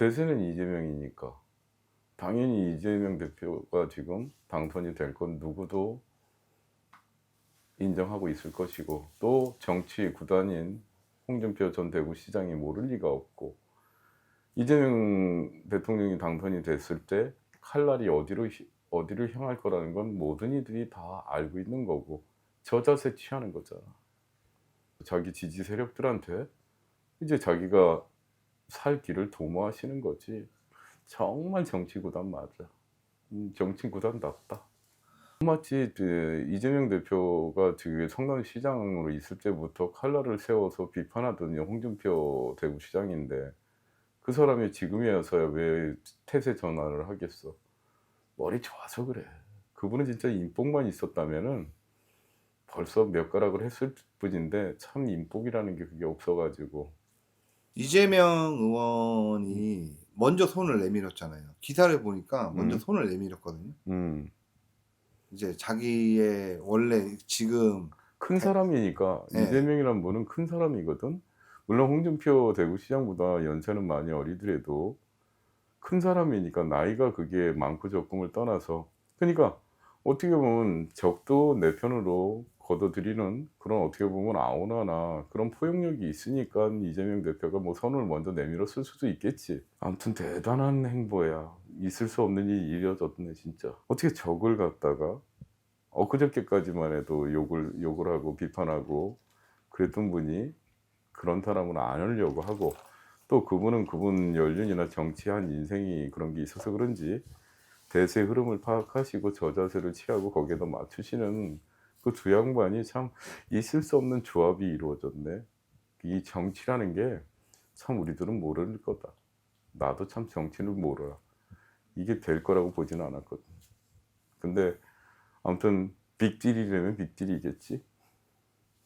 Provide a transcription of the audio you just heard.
대세는 이재명이니까 당연히 이재명 대표가 지금 당선이 될 건 누구도 인정하고 있을 것이고 또 정치 구단인 홍준표 전 대구시장이 모를 리가 없고 이재명 대통령이 당선이 됐을 때 칼날이 어디로 휘- 어디를 향할 거라는 건 모든 이들이 다 알고 있는 거고 저 자세 취하는 거잖아. 자기 지지 세력들한테 이제 자기가 살 길을 도모하시는 거지. 정말 정치 구단 맞아. 음, 정치 구단답다. 마치 그 이재명 대표가 그 성남시장으로 있을 때부터 칼날을 세워서 비판하던 홍준표 대구시장인데 그 사람이 지금이어서야 왜 태세 전환을 하겠어? 머리 좋아서 그래. 그분은 진짜 인복만 있었다면은 벌써 몇 가락을 했을 뿐인데 참 인복이라는 게 그게 없어가지고 이재명 의원이 먼저 손을 내밀었잖아요. 기사를 보니까 먼저 음. 손을 내밀었거든요. 음, 이제 자기의 원래 지금 큰 사람이니까 네. 이재명이란 분은 큰 사람이거든. 물론 홍준표 대구시장보다 연세는 많이 어리더라도 큰 사람이니까 나이가 그게 많고 적음을 떠나서 그러니까 어떻게 보면 적도 내 편으로 걷어들이는 그런 어떻게 보면 아우나나 그런 포용력이 있으니까 이재명 대표가 뭐 선을 먼저 내밀었을 수도 있겠지. 아무튼 대단한 행보야. 있을 수 없는 일이 이어졌네 진짜. 어떻게 적을 갖다가 엊그저께까지만 해도 욕을 욕을 하고 비판하고 그랬던 분이 그런 사람은 안 하려고 하고 또 그분은 그분 연륜이나 정치한 인생이 그런 게 있어서 그런지 대세 흐름을 파악하시고 저 자세를 취하고 거기에다 맞추시는 그 두 양반이 참 있을 수 없는 조합이 이루어졌네. 이 정치라는 게 참 우리들은 모를 거다. 나도 참 정치를 모르라. 이게 될 거라고 보지는 않았거든. 근데 아무튼 빅딜이라면 빅딜이겠지.